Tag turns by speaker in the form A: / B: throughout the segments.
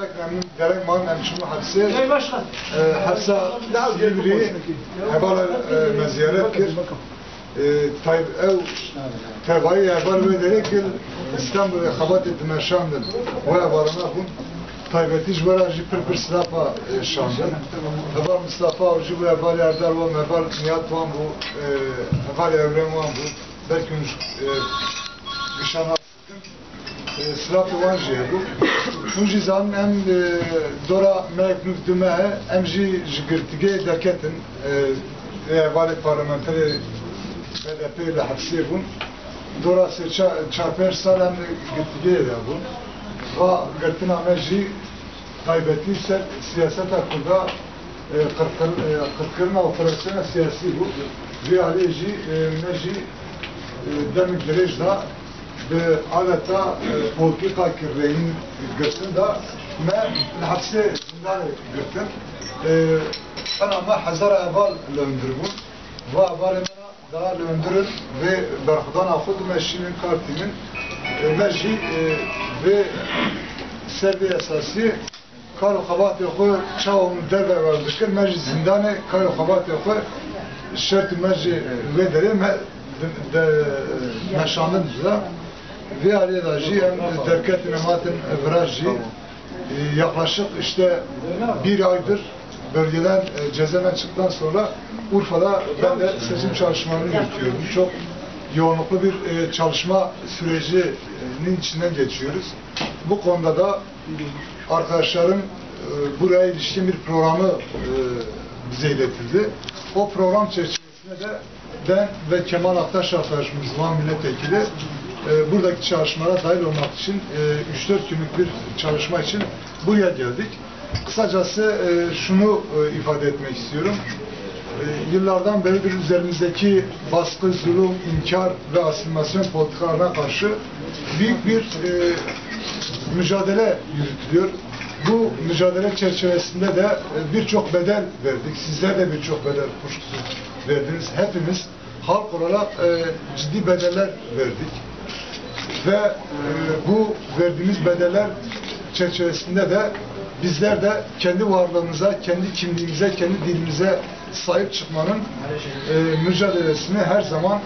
A: memnun derek man emşumu hadise
B: Ey başkan.
A: hasa gibri hebala meziyaret kir طيب او تبعي عبار ذلك اسطنبول خبات تمشاندن و عبارنا بون طيبتيش برا جي پر پر سلافا شاندن عبار مصطفى و جي عبار اردار و عبار نيات وان بو عبار اورن وان بو belki nişana Sırat olan jê bû. Hûn jî zanin em dora me nûdime he, em jî ji girtîgê derketin êvalê parlamenterê BDP li hepsê bûn. Dora sê çar pênc sal em girtîgê de bûn. Va girtina me jî taybetî ser siyaseta Kurda qirtkirina operasyona siyasî bû. Vê alê jî me jî adeta politika kirreyin girtin da me hapse zindane girtin ben ama hazara eval löndürmün ve eval emana daha löndürün ve berhudan afud meşinin kartinin meşi ve serbi esası karo xabat yoxu çavun derve var dikir meşi zindane karo xabat yoxu şert meşi ve dere me meşandın da ve araya jî em derketin ematin viraj jî yaklaşık işte bir aydır bölgeden e, cezaevinden çıktıktan sonra Urfa'da ben de seçim çalışmalarını yürütüyorum. Çok yoğunluklu bir e, çalışma sürecinin içinden geçiyoruz. Bu konuda da arkadaşlarım e, buraya ilişkin bir programı bize iletildi. O program çerçevesinde de ben ve Kemal Aktaş arkadaşımız Van Milletvekili e, buradaki çalışmalara dahil olmak için e, 3-4 günlük bir çalışma için buraya geldik. Kısacası e, şunu e, ifade etmek istiyorum. E, yıllardan beridir üzerimizdeki baskı, zulüm, inkar ve asimilasyon politikalarına karşı büyük bir e, mücadele yürütülüyor. Bu mücadele çerçevesinde de birçok bedel verdik. Sizler de birçok bedel kuşkusuz verdiniz. Hepimiz halk olarak ciddi bedeller verdik ve e, bu verdiğimiz bedeller çerçevesinde de bizler de kendi varlığımıza, kendi kimliğimize, kendi dilimize sahip çıkmanın e, mücadelesini her zaman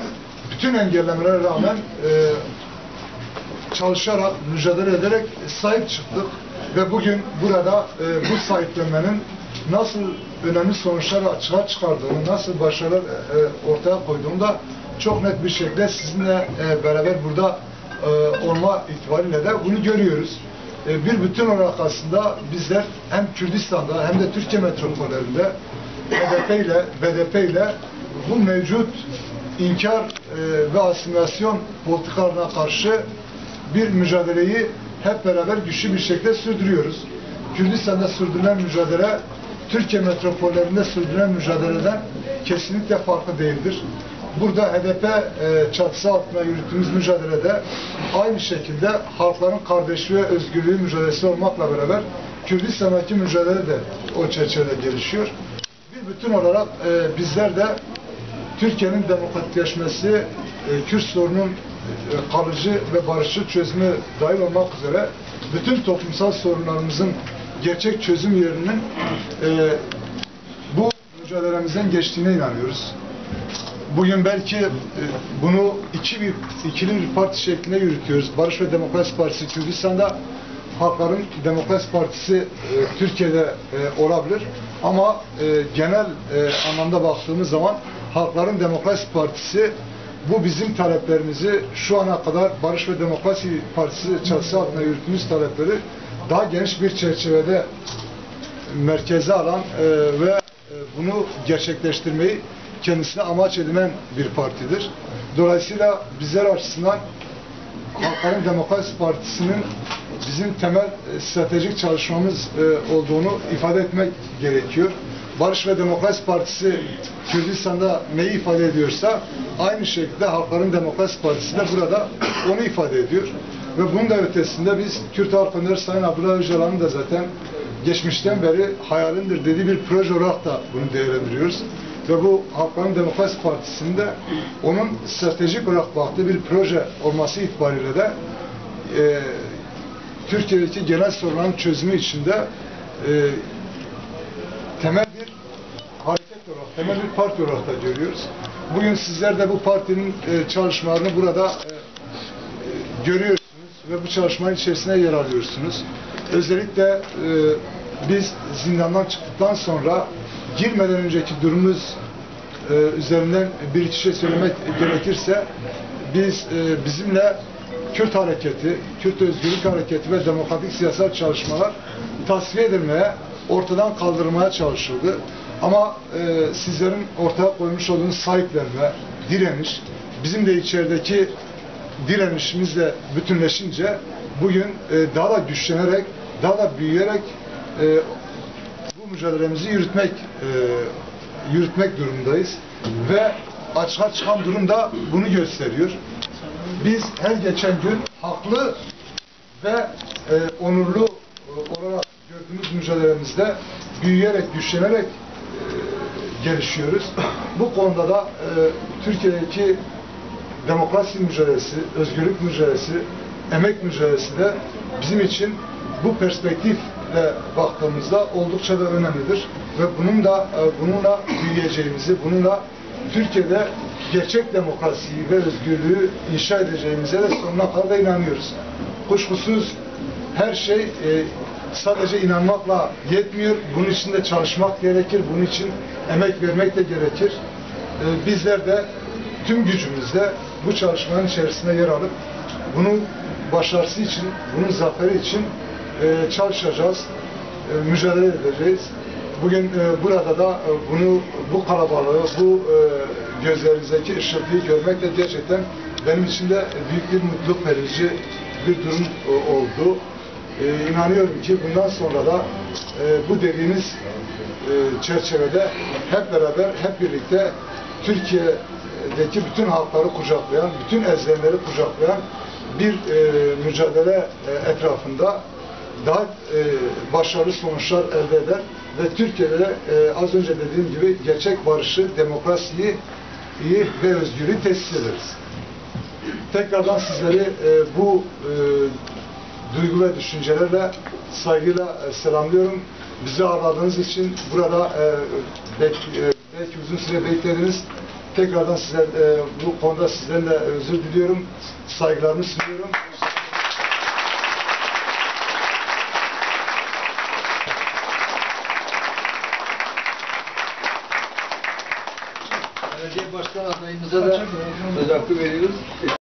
A: bütün engellemelere rağmen e, çalışarak, mücadele ederek sahip çıktık. Ve bugün burada e, bu sahiplenmenin nasıl önemli sonuçlar açığa çıkardığını, nasıl başarılar e, ortaya koyduğunu da çok net bir şekilde sizinle e, beraber burada e, olma itibariyle de bunu görüyoruz. E, bir bütün olarak aslında bizler hem Kürdistan'da hem de Türkiye metropollerinde HDP ile BDP ile bu mevcut inkar e, ve asimilasyon politikalarına karşı bir mücadeleyi hep beraber güçlü bir şekilde sürdürüyoruz. Kürdistan'da sürdürülen mücadele Türkiye metropollerinde sürdürülen mücadeleden kesinlikle farklı değildir. Burada HDP e, çatısı altında yürüttüğümüz mücadelede aynı şekilde halkların kardeşliği ve özgürlüğü mücadelesi olmakla beraber Kürdistan'daki mücadele de o çerçevede gelişiyor. Bir bütün olarak e, bizler de Türkiye'nin demokratikleşmesi, e, Kürt sorunun e, kalıcı ve barışçı çözümü dahil olmak üzere bütün toplumsal sorunlarımızın gerçek çözüm yerinin e, bu mücadelemizden geçtiğine inanıyoruz. Bugün belki e, bunu iki bir, ikili bir parti şeklinde yürütüyoruz. Barış ve Demokrasi Partisi Kürdistan'da, Halkların Demokrasi Partisi e, Türkiye'de e, olabilir. Ama e, genel e, anlamda baktığımız zaman Halkların Demokrasi Partisi bu bizim taleplerimizi şu ana kadar Barış ve Demokrasi Partisi çatısı altında yürüttüğümüz talepleri daha geniş bir çerçevede merkeze alan e, ve e, bunu gerçekleştirmeyi kendisine amaç edinen bir partidir. Dolayısıyla bizler açısından Halkların Demokrasi Partisi'nin bizim temel e, stratejik çalışmamız e, olduğunu ifade etmek gerekiyor. Barış ve Demokrasi Partisi Kürdistan'da neyi ifade ediyorsa aynı şekilde Halkların Demokrasi Partisi de burada onu ifade ediyor. Ve bunun da ötesinde biz Kürt Halk Önderi Sayın Abdullah Öcalan'ın da zaten geçmişten beri hayalindir dediği bir proje olarak da bunu değerlendiriyoruz. Ve bu Halkların Demokrasi Partisi'nde onun stratejik olarak baktığı bir proje olması itibariyle de e, Türkiye'deki genel sorunların çözümü içinde e, temel bir hareket olarak, temel bir parti olarak da görüyoruz. Bugün sizler de bu partinin e, çalışmalarını burada e, görüyorsunuz ve bu çalışmanın içerisine yer alıyorsunuz. Özellikle e, biz zindandan çıktıktan sonra girmeden önceki durumumuz e, üzerinden bir şey söylemek gerekirse biz e, bizimle Kürt hareketi, Kürt özgürlük hareketi ve demokratik siyasal çalışmalar tasfiye edilmeye, ortadan kaldırmaya çalışıldı. Ama e, sizlerin ortaya koymuş olduğunuz sahiplenme, direniş, bizim de içerideki direnişimizle bütünleşince bugün e, daha da güçlenerek, daha da büyüyerek e, bu mücadelemizi yürütmek e, yürütmek durumundayız ve açığa çıkan durum da bunu gösteriyor. Biz her geçen gün haklı ve e, onurlu e, olarak gördüğümüz mücadelemizde büyüyerek, güçlenerek e, gelişiyoruz. Bu konuda da e, Türkiye'deki demokrasi mücadelesi, özgürlük mücadelesi, emek mücadelesi de bizim için bu perspektifle baktığımızda oldukça da önemlidir. Ve bunun da e, bununla büyüyeceğimizi, bununla Türkiye'de gerçek demokrasiyi ve özgürlüğü inşa edeceğimize de sonuna kadar da inanıyoruz. Kuşkusuz her şey e, sadece inanmakla yetmiyor. Bunun için de çalışmak gerekir. Bunun için emek vermek de gerekir. E, bizler de tüm gücümüzle bu çalışmanın içerisinde yer alıp bunun başarısı için, bunun zaferi için e, çalışacağız, e, mücadele edeceğiz. Bugün e, burada da e, bunu, bu kalabalığı, bu e, gözlerinizdeki ışıltıyı görmek de gerçekten benim için de büyük bir mutluluk verici bir durum e, oldu. E, inanıyorum ki bundan sonra da e, bu dediğiniz e, çerçevede hep beraber, hep birlikte Türkiye'deki bütün halkları kucaklayan, bütün ezilenleri kucaklayan bir e, mücadele e, etrafında daha e, başarılı sonuçlar elde eder ve Türkiye'de de, e, az önce dediğim gibi gerçek barışı, demokrasiyi iyi ve özgürlüğü tesis ederiz. Tekrardan sizleri e, bu e, duygu ve düşüncelerle saygıyla e, selamlıyorum. Bizi ağırladığınız için burada e, bek, e, belki uzun süre beklediniz. Tekrardan sizler e, bu konuda sizden de özür diliyorum. Saygılarımı sunuyorum.
B: Belediye başkan adayımıza da söz hakkı veriyoruz.